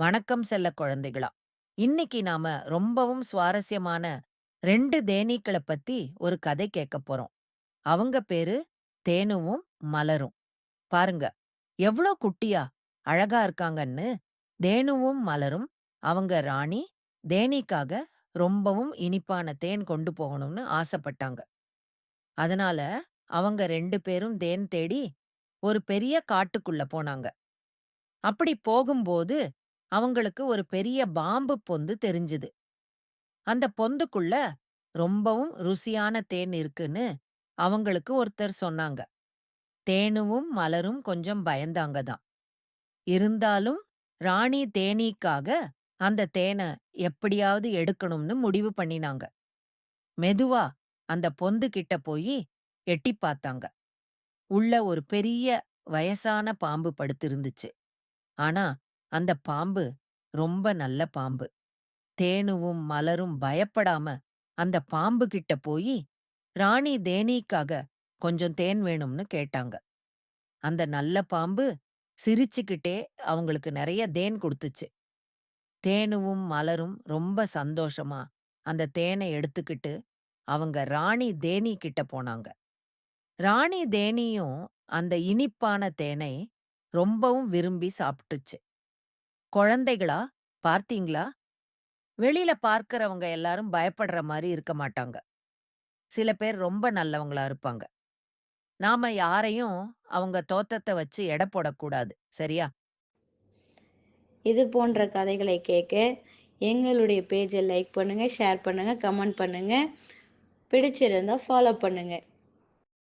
வணக்கம் செல்ல குழந்தைகளா! இன்னைக்கு நாம ரொம்பவும் சுவாரஸ்யமான ரெண்டு தேனீக்கள பத்தி ஒரு கதை கேட்க போறோம். அவங்க பேரு தேனுவும், மலரும். பாருங்க, எவ்ளோ குட்டியா, அழகா இருக்காங்கன்னு தேனுவும், மலரும் அவங்க ராணி தேனீக்காக ரொம்பவும் இனிப்பான தேன் கொண்டு போகணும்னு ஆசைப்பட்டாங்க. அதனால அவங்க ரெண்டு பேரும் தேன் தேடி ஒரு பெரிய காட்டுக்குள்ள போனாங்க. அப்படி போகும்போது அவங்களுக்கு ஒரு பெரிய பாம்பு பொந்து தெரிஞ்சுது. அந்த பொந்துக்குள்ள ரொம்பவும் ருசியான தேன் இருக்குன்னு அவங்களுக்கு ஒருத்தர் சொன்னாங்க. தேனுவும், மலரும் கொஞ்சம் பயந்தாங்க தான். இருந்தாலும் ராணி தேனீக்காக அந்த தேனை எப்படியாவது எடுக்கணும்னு முடிவு பண்ணினாங்க. மெதுவா அந்த பொந்து கிட்ட போயி எட்டிப் பார்த்தாங்க. உள்ள ஒரு பெரிய வயசான பாம்பு படுத்திருந்துச்சு. ஆனா அந்த பாம்பு ரொம்ப நல்ல பாம்பு. தேனுவும், மலரும் பயப்படாம அந்த பாம்பு கிட்ட போயி ராணி தேனீக்காக கொஞ்சம் தேன் வேணும்னு கேட்டாங்க. அந்த நல்ல பாம்பு சிரிச்சுக்கிட்டே அவங்களுக்கு நிறைய தேன் குடுத்துச்சு. தேனுவும், மலரும் ரொம்ப சந்தோஷமா அந்த தேனை எடுத்துக்கிட்டு அவங்க ராணி தேனீ கிட்ட போனாங்க. ராணி தேனியும் அந்த இனிப்பான தேனை ரொம்பவும் விரும்பி சாப்பிட்டுச்சு. குழந்தைகளா, பார்த்தீங்களா? வெளியில பார்க்கறவங்க எல்லாரும் பயப்படுற மாதிரி இருக்க மாட்டாங்க. சில பேர் ரொம்ப நல்லவங்களா இருப்பாங்க. நாம யாரையும் அவங்க தோத்தத்தை வச்சு எடை போடக்கூடாது. சரியா? இது போன்ற கதைகளை கேட்க எங்களுடைய பேஜை லைக் பண்ணுங்க, ஷேர் பண்ணுங்க, கமெண்ட் பண்ணுங்க. பிடிச்சிருந்தா ஃபாலோ பண்ணுங்க.